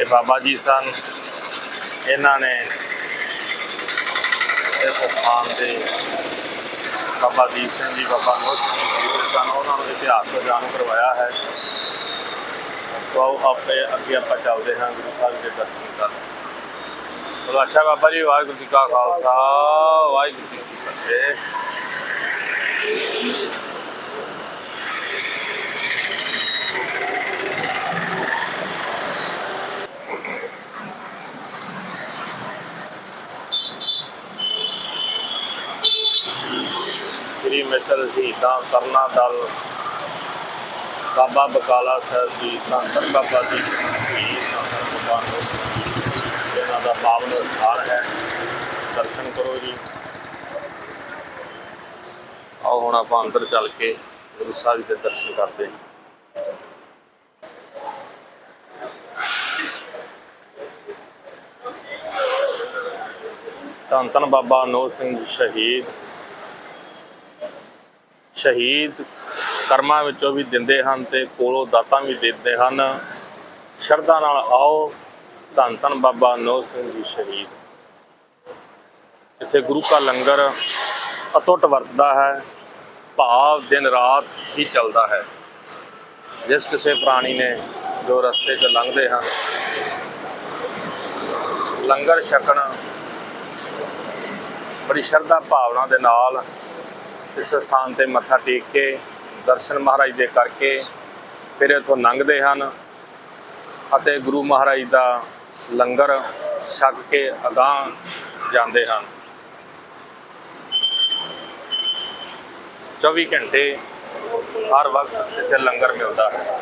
ਇਹ ਬਾਬਾ ਜੀ ਸਨ। ਇਹਨਾਂ ਨੇ ਇਸ ਸਥਾਨ ਤੇ ਬਾਬਾ ਦੀਪ ਸਿੰਘ ਜੀ, ਬਾਬਾ ਨੋਹ ਸਿੰਘ ਜੀ ਸਨ, ਉਹਨਾਂ ਨੂੰ ਇਤਿਹਾਸ ਤੋਂ ਜਾਣੂ ਕਰਵਾਇਆ ਹੈ। ਤੋ ਆਪੇ ਅੱਗੇ ਆਪਾਂ ਚੱਲਦੇ ਹਾਂ ਗੁਰੂ ਸਾਹਿਬ ਦੇ ਦਰਸ਼ਨ ਕਰਨ। ਚਲੋ ਅੱਛਾ ਬਾਬਾ ਜੀ, ਵਾਹਿਗੁਰੂ ਜੀ ਕਾ ਖਾਲਸਾ, ਵਾਹਿਗੁਰੂ ਜੀ ਕੀ ਫਤਿਹ। ਮਿਸਲ ਸ਼ਹੀਦਾਂ ਤਰਨਾ ਦਲ, ਬਾਬਾ ਬਕਾਲਾ ਸਾਹਿਬ ਜੀ, ਧੰਨ ਬਾਬਾ ਜੀ ਬਾਬਾ ਇਹਨਾਂ ਦਾ ਪਾਵਨ ਸਥਾਨ ਹੈ। ਦਰਸ਼ਨ ਕਰੋ ਜੀ। ਆਓ ਹੁਣ ਆਪਾਂ ਅੰਦਰ ਚੱਲ ਕੇ ਗੁਰੂ ਸਾਹਿਬ ਜੀ ਦੇ ਦਰਸ਼ਨ ਕਰਦੇ ਹਾਂ। ਧੰਨ ਧੰਨ ਬਾਬਾ ਨੋਹ ਸਿੰਘ ਸ਼ਹੀਦ। ਸ਼ਹੀਦ ਕਰਮਾਂ ਵਿੱਚੋਂ ਵੀ ਦਿੰਦੇ ਹਨ ਤੇ ਕੋਲੋਂ ਦਾਤਾਂ ਵੀ ਦਿੰਦੇ ਹਨ। ਸ਼ਰਧਾ ਨਾਲ ਆਓ, ਧੰਨ ਧੰਨ ਬਾਬਾ ਨੋਹ ਸਿੰਘ ਜੀ ਸ਼ਹੀਦ। ਇੱਥੇ ਗੁਰੂ ਕਾ ਲੰਗਰ ਅਟੁੱਟ ਵਰਤਦਾ ਹੈ, ਭਾਵ ਦਿਨ ਰਾਤ ਹੀ ਚੱਲਦਾ ਹੈ। ਜਿਸ ਕਿਸੇ ਪ੍ਰਾਣੀ ਨੇ ਜੋ ਰਸਤੇ 'ਚ ਲੰਘਦੇ ਹਨ, ਲੰਗਰ ਛਕਣ, ਬੜੀ ਸ਼ਰਧਾ ਭਾਵਨਾ ਦੇ ਨਾਲ ਇਸ ਸਥਾਨ ਤੇ ਮੱਥਾ ਟੇਕ ਕੇ ਦਰਸ਼ਨ ਮਹਾਰਾਜ ਦੇ ਕਰਕੇ ਫਿਰ ਇੱਥੋਂ ਲੰਘਦੇ ਹਨ ਅਤੇ ਗੁਰੂ ਮਹਾਰਾਜ ਦਾ ਲੰਗਰ ਛਕ ਕੇ ਅਗਾਂਹ ਜਾਂਦੇ ਹਨ। 24 ਘੰਟੇ ਹਰ ਵਕਤ ਇੱਥੇ ਲੰਗਰ ਮਿਲਦਾ ਹੈ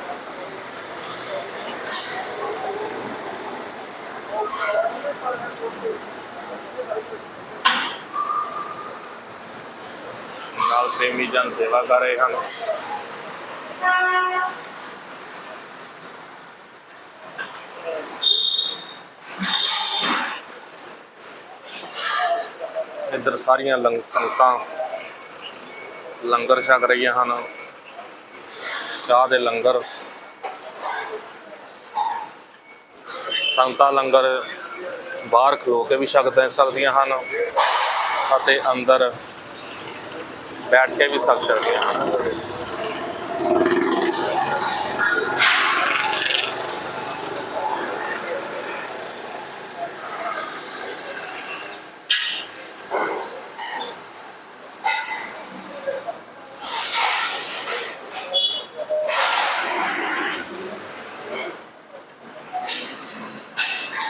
ਨਾਲ ਪ੍ਰੇਮੀ ਜਨ ਸੇਵਾ ਕਰ ਰਹੇ ਹਨ। ਇੱਧਰ ਸਾਰੀਆਂ ਲੰਗ- ਸੰਗਤਾਂ ਲੰਗਰ ਛਕ ਰਹੀਆਂ ਹਨ। ਚਾਹ ਦੇ ਲੰਗਰ। ਸੰਗਤਾਂ ਲੰਗਰ ਬਾਹਰ ਖਲੋ ਕੇ ਵੀ ਛਕ ਸਕਦੀਆਂ ਹਨ ਅਤੇ ਅੰਦਰ ਬੈਠ ਕੇ ਵੀ ਛਕ ਸਕਦੇ ਹਨ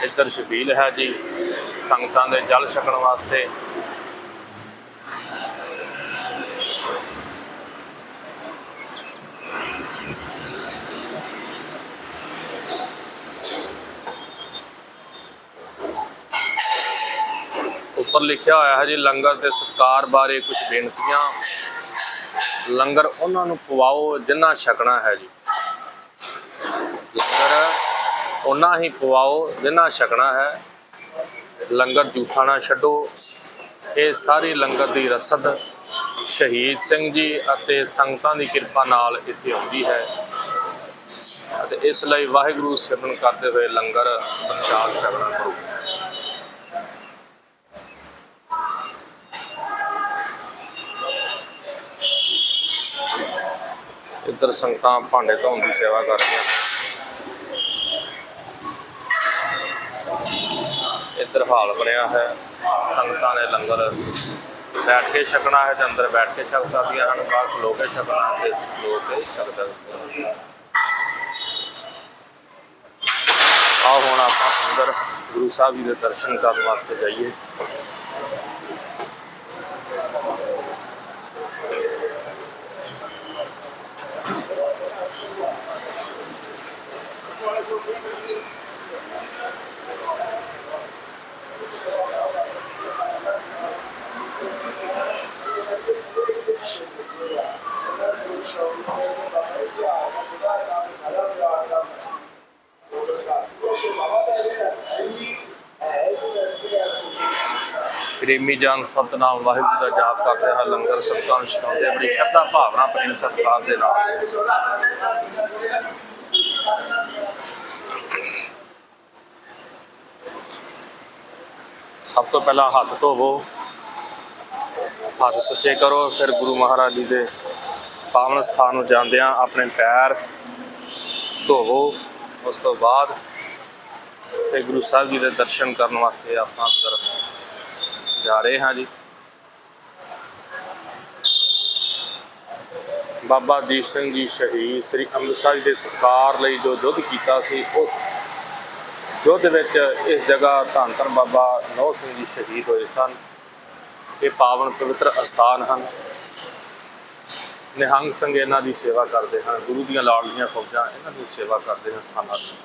ਇੱਧਰ ਸ਼ਬੀਲ ਹੈ ਜੀ, ਸੰਗਤਾਂ ਦੇ ਜਲ ਛਕਣ ਵਾਸਤੇ। ਉੱਪਰ ਲਿਖਿਆ ਹੋਇਆ ਹੈ ਜੀ, ਲੰਗਰ ਦੇ ਸਤਕਾਰ ਬਾਰੇ ਕੁਝ ਬੇਨਤੀਆਂ। ਲੰਗਰ ਉਹਨਾਂ ਨੂੰ ਪਵਾਓ ਜਿਨ੍ਹਾਂ ਛਕਣਾ ਹੈ ਜੀ। ਲੰਗਰ ਉਹਨਾਂ ਹੀ ਪਵਾਓ ਜਿਨ੍ਹਾਂ ਛਕਣਾ ਹੈ। ਲੰਗਰ ਝੂਠਾ ਨਾ ਛੱਡੋ। ਇਹ ਸਾਰੀ ਲੰਗਰ ਦੀ ਰਸਦ ਸ਼ਹੀਦ ਸਿੰਘ ਜੀ ਅਤੇ ਸੰਗਤਾਂ ਦੀ ਕਿਰਪਾ ਨਾਲ ਇੱਥੇ ਆਉਂਦੀ ਹੈ। ਅਤੇ ਇਸ ਲਈ ਵਾਹਿਗੁਰੂ ਸਿਮਰਨ ਕਰਦੇ ਹੋਏ ਲੰਗਰ ਪ੍ਰਸ਼ਾਦ ਛਕਣਾ ਕਰੋ ਇੱਧਰ ਸੰਗਤਾਂ ਭਾਂਡੇ ਧੋਣ ਦੀ ਸੇਵਾ ਕਰ ਰਹੀਆਂ ਇੱਧਰ ਹਾਲ ਬਣਿਆ ਹੈ। ਸੰਗਤਾਂ ਨੇ ਲੰਗਰ ਬੈਠ ਕੇ ਛਕਣਾ ਹੈ ਤੇ ਅੰਦਰ ਬੈਠ ਕੇ ਛਕ ਸਕਦੀਆਂ ਹਨ। ਬਾਹਰ ਖਲੋ ਕੇ ਛਕਣਾ ਹੈ ਤੇ ਖਲੋ ਕੇ ਛਕ ਸਕਦੀਆਂ ਹਨ। ਹੁਣ ਆਪਾਂ ਅੰਦਰ ਗੁਰੂ ਸਾਹਿਬ ਜੀ ਦੇ ਦਰਸ਼ਨ ਕਰਨ ਵਾਸਤੇ ਜਾਈਏ। ਪ੍ਰੇਮੀ ਜਨ ਸਤਨਾਮ ਵਾਹਿਗੁਰੂ ਦਾ ਜਾਪ ਕਰਦੇ ਹਾਂ ਲੰਗਰ ਸੰਤਾਂ ਨੂੰ ਛਕਾਉਂਦੇ ਬੜੀ ਸ਼ਰਧਾ ਭਾਵਨਾ ਪ੍ਰੇਮ ਸਤਿਕਾਰ ਦੇ ਨਾਲ। ਸਭ ਤੋਂ ਪਹਿਲਾਂ ਹੱਥ ਧੋਵੋ, ਹੱਥ ਸੁੱਚੇ ਕਰੋ, ਫਿਰ ਗੁਰੂ ਮਹਾਰਾਜ ਜੀ ਦੇ ਪਾਵਨ ਸਥਾਨ ਨੂੰ ਜਾਂਦਿਆਂ ਆਪਣੇ ਪੈਰ ਧੋਵੋ। ਉਸ ਤੋਂ ਬਾਅਦ ਤੇ ਗੁਰੂ ਸਾਹਿਬ ਜੀ ਦੇ ਦਰਸ਼ਨ ਕਰਨ ਵਾਸਤੇ ਆਪਾਂ ਅੰਦਰ ਜਾ ਰਹੇ ਹਾਂ ਜੀ। ਬਾਬਾ ਦੀਪ ਸਿੰਘ ਜੀ ਸ਼ਹੀਦ ਸ੍ਰੀ ਅੰਮ੍ਰਿਤਸਰ ਜੀ ਦੇ ਸਤਿਕਾਰ ਲਈ ਜੋ ਯੁੱਧ ਕੀਤਾ ਸੀ, ਉਸ ਯੁੱਧ ਵਿੱਚ ਇਸ ਜਗ੍ਹਾ ਧੰਨ ਧੰਨ ਬਾਬਾ ਨੌ ਸਿੰਘ ਜੀ ਸ਼ਹੀਦ ਹੋਏ ਸਨ। ਇਹ ਪਾਵਨ ਪਵਿੱਤਰ ਅਸਥਾਨ ਹਨ। ਨਿਹੰਗ ਸਿੰਘ ਇਹਨਾਂ ਦੀ ਸੇਵਾ ਕਰਦੇ ਹਨ। ਗੁਰੂ ਦੀਆਂ ਲਾਡਲੀਆਂ ਫੌਜਾਂ ਇਹਨਾਂ ਦੀ ਸੇਵਾ ਕਰਦੇ ਹਨ ਸਥਾਨਾਂ ਦੀ।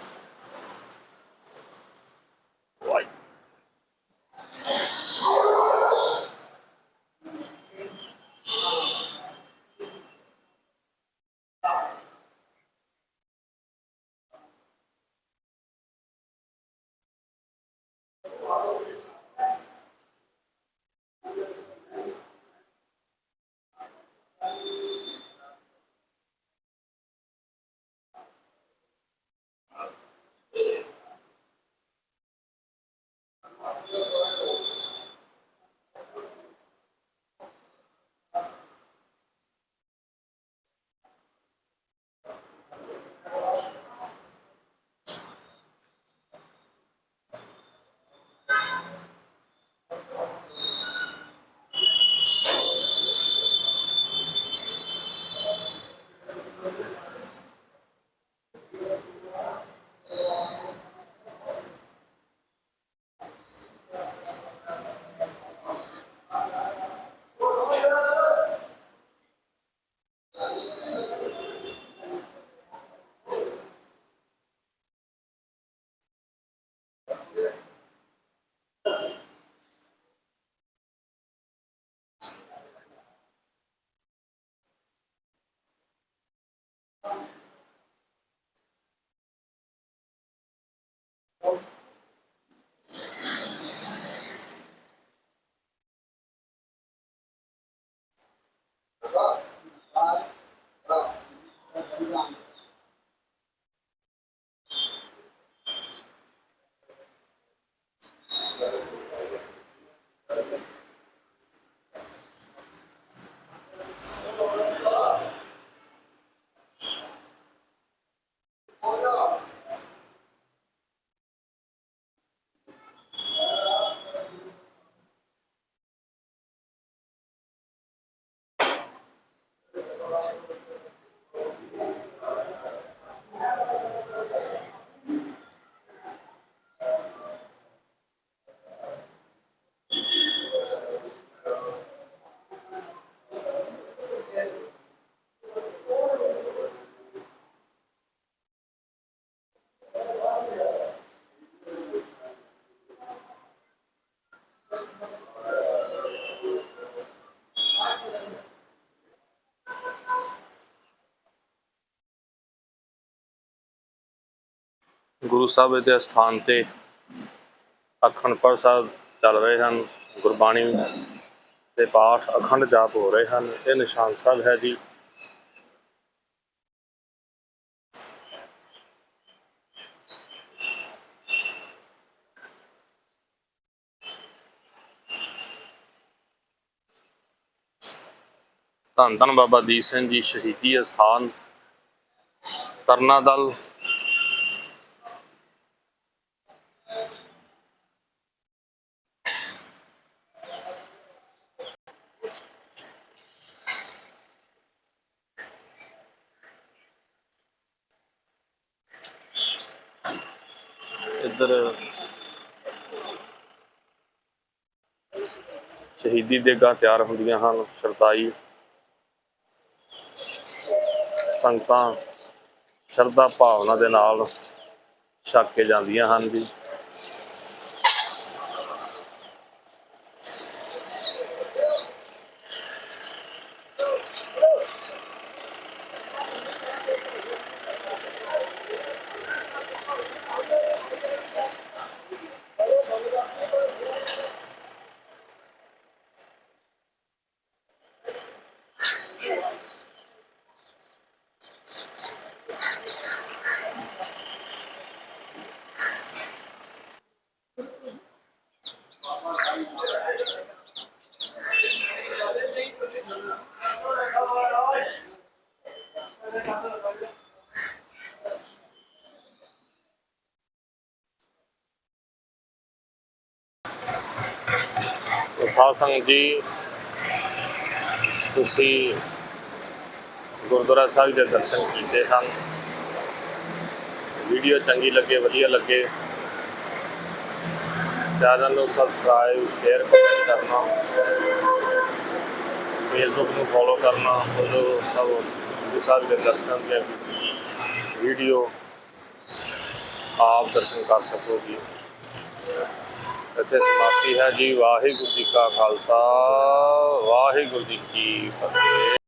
Well, ਗੁਰੂ ਸਾਹਿਬ ਦੇ ਸਥਾਨ ਤੇ ਅਖੰਡ ਪਾਠ ਸਾਹਿਬ ਚੱਲ ਰਹੇ ਹਨ, ਗੁਰਬਾਣੀ ਦੇ ਪਾਠ ਅਖੰਡ ਜਾਪ ਹੋ ਰਹੇ ਹਨ, ਇਹ ਨਿਸ਼ਾਨ ਸਾਹਿਬ ਹੈ ਜੀ। ਧੰਨ ਧੰਨ ਬਾਬਾ ਦੀਪ ਸਿੰਘ ਜੀ, ਸ਼ਹੀਦੀ ਅਸਥਾਨ, ਤਰਨਾ ਇੱਧਰ ਸ਼ਹੀਦੀ ਦੇਗਾਂ ਤਿਆਰ ਹੁੰਦੀਆਂ ਹਨ, ਸ਼ਰਦਾਈ ਸੰਗਤਾਂ, ਸ਼ਰਧਾ ਭਾਵਨਾ ਦੇ ਨਾਲ ਛੱਕ ਕੇ ਜਾਂਦੀਆਂ ਹਨ ਜੀ। ਸਾਧ ਸੰਗਤ ਜੀ, ਤੁਸੀਂ ਗੁਰਦੁਆਰਾ ਸਾਹਿਬ ਦੇ ਦਰਸ਼ਨ ਕੀਤੇ ਹਨ ਵੀਡੀਓ ਚੰਗੀ ਲੱਗੇ, ਵਧੀਆ ਲੱਗੇ। ਚੈਨਲ ਨੂੰ ਸਬਸਕ੍ਰਾਈਬ ਸ਼ੇਅਰ ਕਮੈਂਟ ਕਰਨਾ। ਫੇਸਬੁੱਕ ਨੂੰ ਫੋਲੋ ਕਰਨਾ। ਉਹ ਸਭ ਗੁਰੂ ਸਾਹਿਬ ਦੇ ਦਰਸ਼ਨ ਦੇ ਵੀਡੀਓ। ਆਪ ਦਰਸ਼ਨ ਕਰ ਸਕੋਗੇ ਇੱਥੇ ਸਮਾਪਤੀ ਹੈ ਜੀ। ਵਾਹਿਗੁਰੂ ਜੀ ਕਾ ਖਾਲਸਾ ਵਾਹਿਗੁਰੂ ਜੀ ਕੀ ਫਤਿਹ।